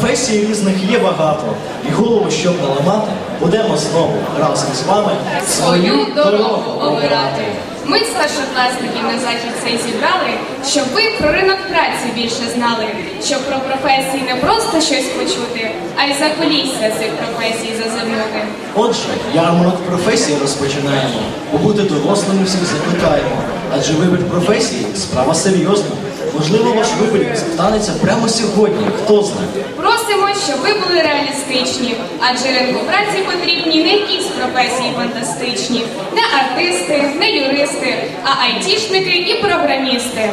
Професій різних є багато, і голову, щоб наламати, будемо знову разом з вами свою дорогу обирати. Ми старшокласників на захід цей зібрали, щоб ви про ринок праці більше знали, щоб про професії не просто щось почути, а й за колісся цих професій зазирнути. Отже, ярмарок професій розпочинаємо, бо бути дорослими всіх закликаємо. Адже вибір професії справа серйозна. Можливо, ваш вибір станеться прямо сьогодні, хто знає. Щоб ви були реалістичні, адже ринку праці потрібні не якісь професії фантастичні, не артисти, не юристи, а айтішники і програмісти.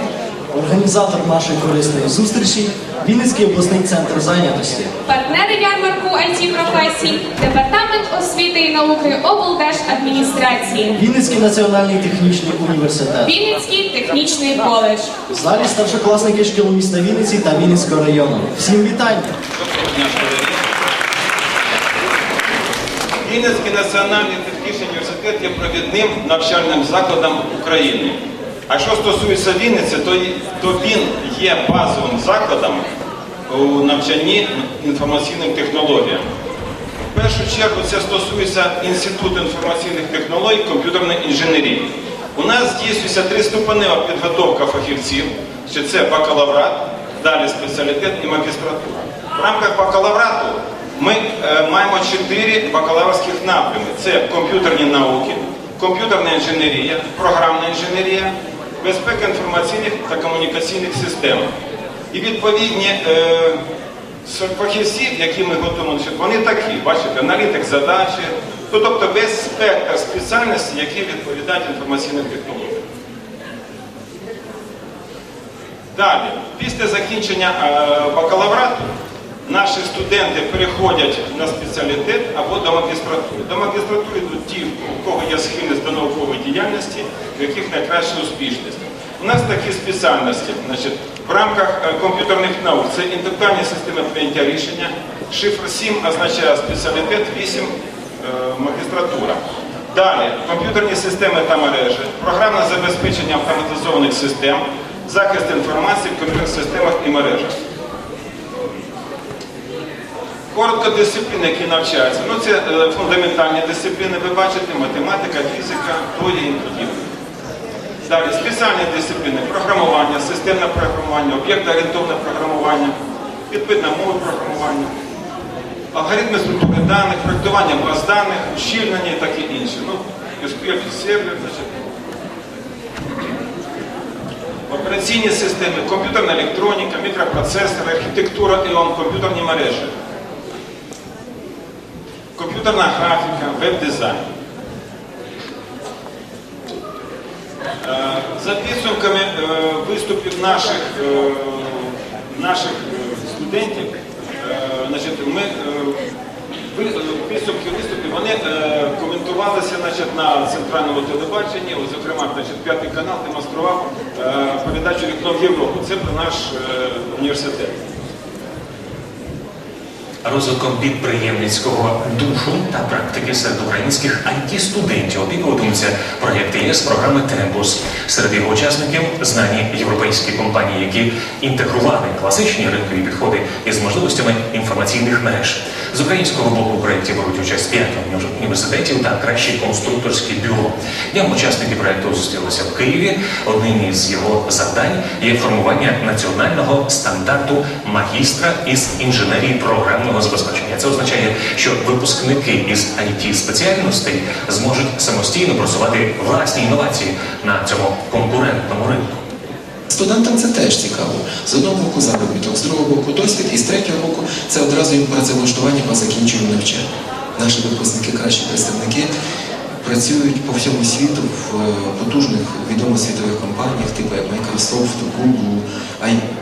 Організатор нашої корисної зустрічі Вінницький обласний центр зайнятості. Партнери ярмарку it професій, департамент освіти і науки облдержадміністрації, Вінницький національний технічний університет. Вінницький технічний коледж. В залі старшокласники шкіл міста Вінниці та Вінницького району. Всім вітання! Дня, колеги. Вінницький національний технічний університет є провідним навчальним закладом України. А що стосується Вінниці, то, він є базовим закладом у навчанні інформаційним технологіям. В першу чергу це стосується Інституту інформаційних технологій комп'ютерної інженерії. У нас здійснюється триступенева підготовка фахівців, що це бакалаврат, далі спеціалітет і магістратура. В рамках бакалаврату ми е, маємо чотири бакалаврських напрями: це комп'ютерні науки, комп'ютерна інженерія, програмна інженерія, безпека інформаційних та комунікаційних систем. І відповідні е, фахівці, які ми готуємо, вони такі, бачите, аналітик задачі, ну, тобто весь спектр спеціальностей, які відповідають інформаційним технологіям. Далі, після закінчення е, бакалаврату, наші студенти переходять на спеціалітет або до магістратури. До магістратури йдуть ті, у кого є схильність до наукової діяльності, в яких найкраща успішність. У нас такі спеціальності значить, в рамках е, комп'ютерних наук це інтелектуальні системи прийняття рішення. Шифр 7 означає спеціалітет, 8 е, магістратура. Далі комп'ютерні системи та мережі, програмне забезпечення автоматизованих систем, захист інформації в комп'ютерних системах і мережах. Коротко дисципліни, які навчаються. Ну, це е, фундаментальні дисципліни, ви бачите, математика, фізика, то і подібне. Далі спеціальні дисципліни, програмування, системне програмування, об'єктно-орієнтовне програмування, відповідна мова програмування, алгоритми структури даних, проєктування баз даних, ущільнення і таке інше. Ну, SQL сервер, значить. Операційні системи, комп'ютерна електроніка, мікропроцесори, архітектура і комп'ютерні мережі, комп'ютерна графіка, веб-дизайн. Е, За підсумками е, виступів наших, е, наших студентів, ми, підсумки виступів вони коментувалися значить, на центральному телебаченні, зокрема, значить, п'ятий канал демонстрував передачу вікно в Європу. Це про наш університет. Розвитком підприємницького душу та практики серед українських IT-студентів опікуватимуться проєкти ЄС програми Тембус. Серед його учасників знані європейські компанії, які інтегрували класичні ринкові підходи із можливостями інформаційних мереж. З українського боку у проєкті беруть участь п'ять університетів та кращі конструкторські бюро. Днем учасники проєкту зустрілися в Києві. Одним із його завдань є формування національного стандарту магістра із інженерії програмного забезпечення. Це означає, що випускники із it спеціальностей зможуть самостійно просувати власні інновації на цьому конкурентному ринку. Студентам це теж цікаво. З одного боку заробіток, з другого боку досвід, і з третього боку це одразу їм працевлаштування по закінченню навчання. Наші випускники, кращі представники, працюють по всьому світу в е, потужних відомих світових компаніях, типу як Microsoft, Google, IBM.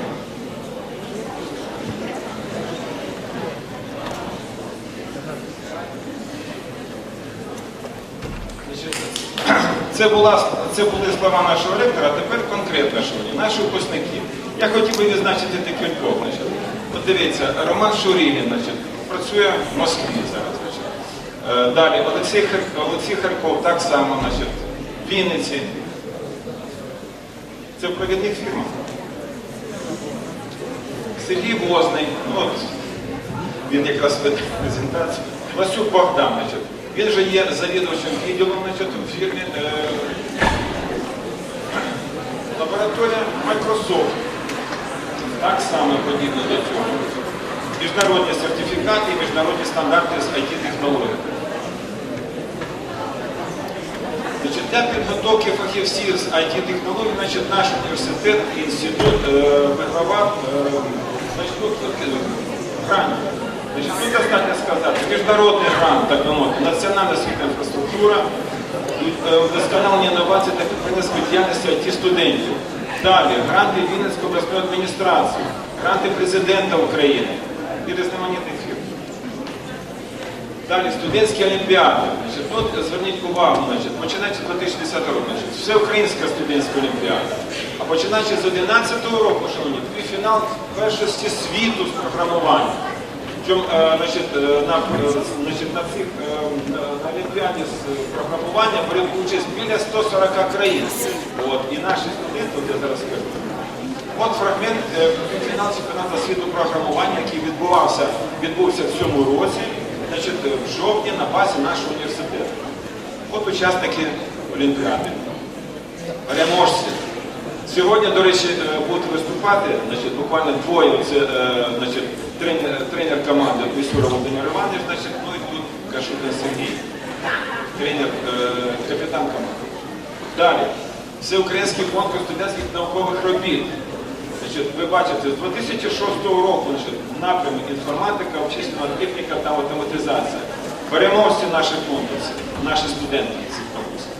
Це, була, це були слова нашого ректора, тепер конкретно шановні, наші випускники. Я хотів би відзначити декількох. От дивіться, Роман Шурілін працює в Москві зараз. Е, Далі Олексій, Хар- Олексій Харков так само, в Вінниці. Це в провідних фірмах. Сергій Возний, ну, от, він якраз веде презентацію. Васюк Богдан, значить, він же є завідувачем відділом значить, у фірмі е, лабораторія Microsoft. Так само подібно до цього. Міжнародні сертифікати і міжнародні стандарти з IT-технологій. Для підготовки фахівців з IT-технологій наш університет і інститут е, вигравав е, тут, е, грант. Тут достатньо сказати, міжнародний грант, так мовити, національна освітня інфраструктура, е, вдосконалення інновацій та підприємницької діяльності IT-студентів. Далі, гранти Вінницької обласної адміністрації, гранти президента України і різноманітних фірм. Далі студентські олімпіади. Значить, тут зверніть увагу, значить, починаючи з 2010 року, значить, всеукраїнська студентська олімпіада. А починаючи з 2011 року, шановні, фінал першості світу з програмування. Причому, е, значить, е, на, е, значить, на е, на на олімпіаді з програмування бере участь біля 140 країн. От, і наші студенти, от я зараз скажу, От фрагмент фінал чемпіонату світу програмування, який відбувався, відбувся в цьому році, значить, в жовтні на базі нашого університету. От учасники Олімпіади, переможці. Сьогодні, до речі, е, будуть виступати значить, буквально двоє. Це е, значить, тренер, тренер команди Місюра Володимир Іванович, значить, ну і тут Кашутин Сергій, тренер, е, капітан команди. Далі. Всеукраїнський конкурс студентських наукових робіт. Значить, ви бачите, з 2006 року значить, в напрямі інформатика, обчислена техніка та автоматизація. Переможці наших конкурсів, наші студенти цих конкурсів.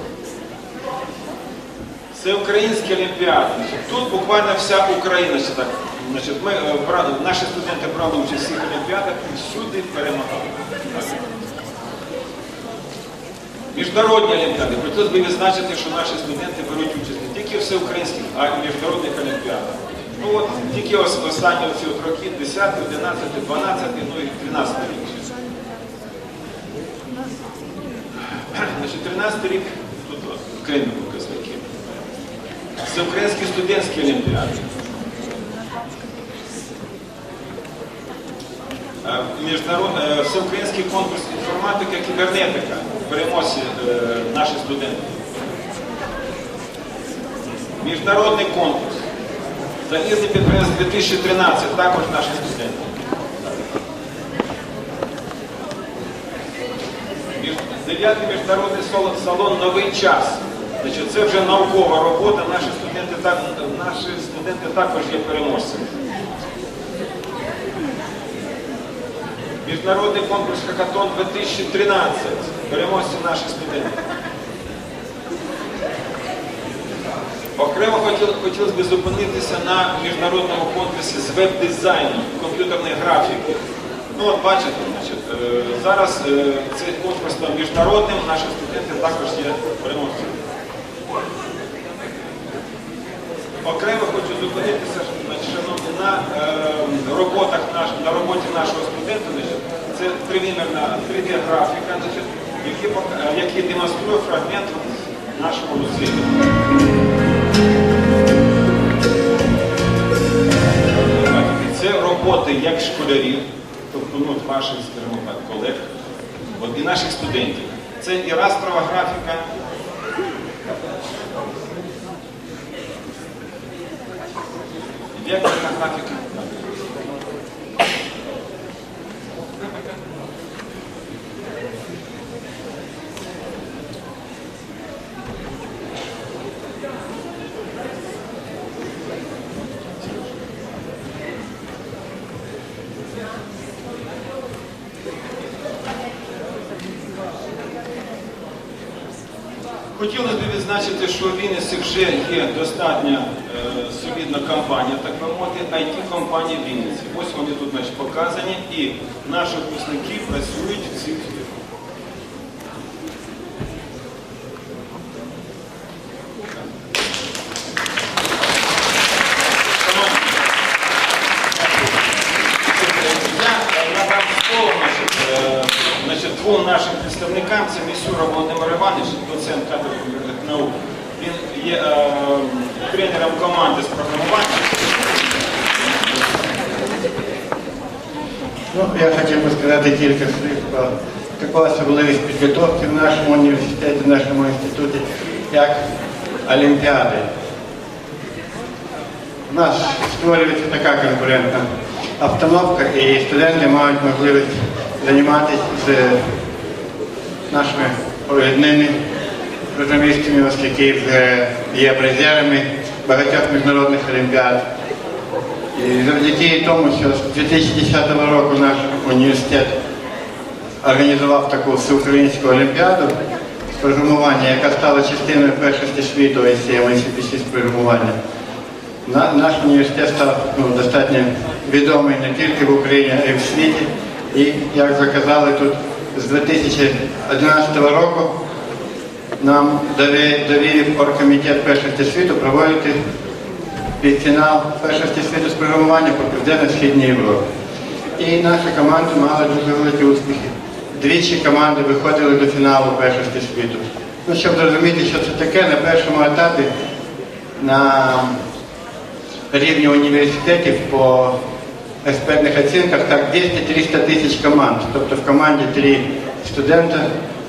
Це українські олімпіади. Тут буквально вся Україна. ще так, значить, ми, е, брали, наші студенти брали участь в всіх олімпіадах і всюди перемагали. Міжнародні олімпіади. Хотілося б відзначити, що наші студенти беруть участь не тільки в всеукраїнських, а й в міжнародних олімпіадах. Ну от тільки ос- останні ці от роки, 10, 11, 12, ну і 13 рік. Значить, 13 рік, тут окремі показники. Всеукраїнські студентські олімпіади. Міжнарод... е, Всеукраїнський конкурс інформатика, кібернетика. Переможці е, наші студенти. Міжнародний конкурс. Залізний підприємство 2013, також наші студенти. Дев'ятий міжнародний салон Новий час. Це вже наукова робота. Наші студенти, наші студенти також є переможцями. Міжнародний конкурс Хакатон 2013. Переможці наші студенти. Окремо хотілося б зупинитися на міжнародному конкурсі з веб-дизайну, комп'ютерної графіки. Ну от бачите, значить, е, зараз е, цей конкурс став міжнародним, наші студенти також є переможцями. Окремо хочу зупинитися на е, роботах наш, на роботі нашого студента. Це тривимірна 3D-графіка, значить, який, е, демонструє фрагмент нашого дослідження. Це роботи як школярів, тобто ну, ваших, скажімо колег, от, і наших студентів. Це і растрова графіка. І Векторна графіка. Хотілося б що в Вінниці вже є достатня е, солідна компанія, так би мовити, IT-компанія в Вінниці. Ось вони тут значить, показані, і наші випускники працюють в цих. Шановні, я е, надам слово значить, е, значить, двом нашим Місюра Володимир Іванович, доцент наук. Він є е, тренером команди з програмування. Ну, я хотів би сказати кілька слів про таку особливість підготовки в нашому університеті, в нашому інституті, як Олімпіади. У нас створюється така конкурентна обстановка, і студенти мають можливість займатися з нашими провідними програмістами, оскільки вже є призерами багатьох міжнародних олімпіад. І завдяки тому, що з 2010 року наш університет організував таку всеукраїнську олімпіаду з програмування, яка стала частиною першості світу ICM ICPC з програмування. На- Наш університет став ну, достатньо відомий не тільки в Україні, а й в світі. І, як вже казали, тут з 2011 року нам довірив оргкомітет першості світу проводити півфінал першості світу з програмування по Південно-Східній Європі. І наша команда мала дуже великі успіхи. Двічі команди виходили до фіналу першості світу. Ну, щоб зрозуміти, що це таке, на першому етапі на рівні університетів по експертних оцінках так 200-300 тисяч команд. Тобто в команді три студента,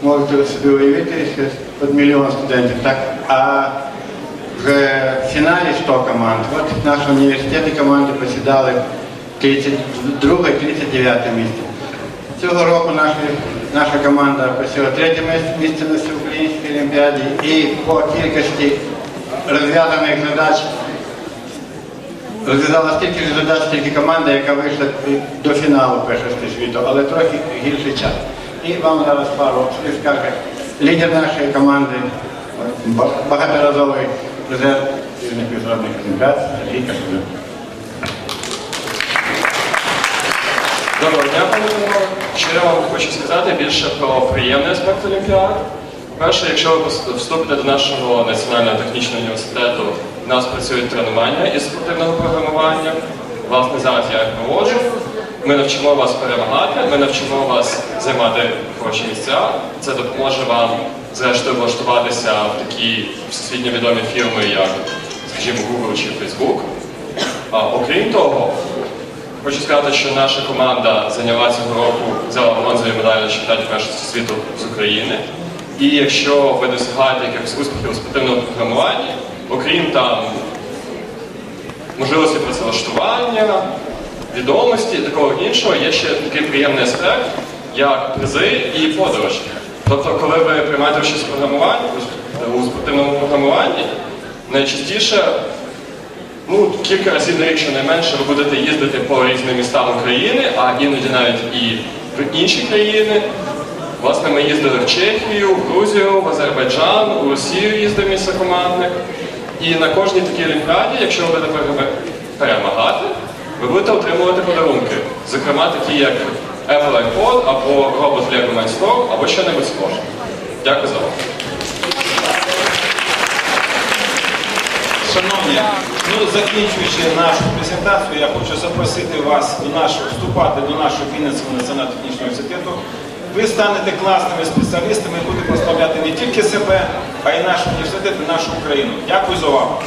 можете собі уявити, під мільйон студентів. Так? А в фіналі 100 команд. От в нашому університеті команди посідали 32 і 39 місце. Цього року наша, наша команда посіла третє місце на всеукраїнській олімпіаді і по кількості розв'язаних задач розв'язала стільки ж задач, тільки команда, яка вийшла до фіналу першості світу, але трохи гірший час. І вам зараз пару скаже лідер нашої команди, багаторазовий призер різних міжнародних олімпіад Сергій Кашуля. Доброго дня, пане. Щиро вам хочу сказати більше про приємний аспект Олімпіад. Перше, якщо ви вступите до нашого національного технічного університету, у нас працюють тренування із спортивного програмування. Власне, зараз я їх проводжу. Ми навчимо вас перемагати, ми навчимо вас займати хороші місця. Це допоможе вам, зрештою, влаштуватися в такі всесвітньо відомі фірми, як, скажімо, Google чи Facebook. А, окрім того, Хочу сказати, що наша команда зайняла цього року, взяла бронзові медалі на чемпіонаті першості світу з України. І якщо ви досягаєте якихось успіхів у спортивному програмуванні, окрім там можливості працевлаштування, відомості і такого іншого, є ще такий приємний аспект, як призи і подорожі. Тобто, коли ви приймаєте у програмуванні, у спортивному програмуванні, найчастіше Ну, кілька разів на рік щонайменше ви будете їздити по різним містам України, а іноді навіть і в інші країни. Власне, ми їздили в Чехію, в Грузію, в Азербайджан, у Росію їздив місцекомандник. І на кожній такій олімпіаді, якщо ви будете перемагати, ви будете отримувати подарунки. Зокрема, такі як Apple iPod або робот Lego Mindstorm, або що-небудь схоже. Дякую за увагу. Шановні, ну закінчуючи нашу презентацію, я хочу запросити вас до нашого вступати до нашого Вінницького національного технічного університету. Ви станете класними спеціалістами і будете прославляти не тільки себе, а й наш університет і нашу Україну. Дякую за увагу.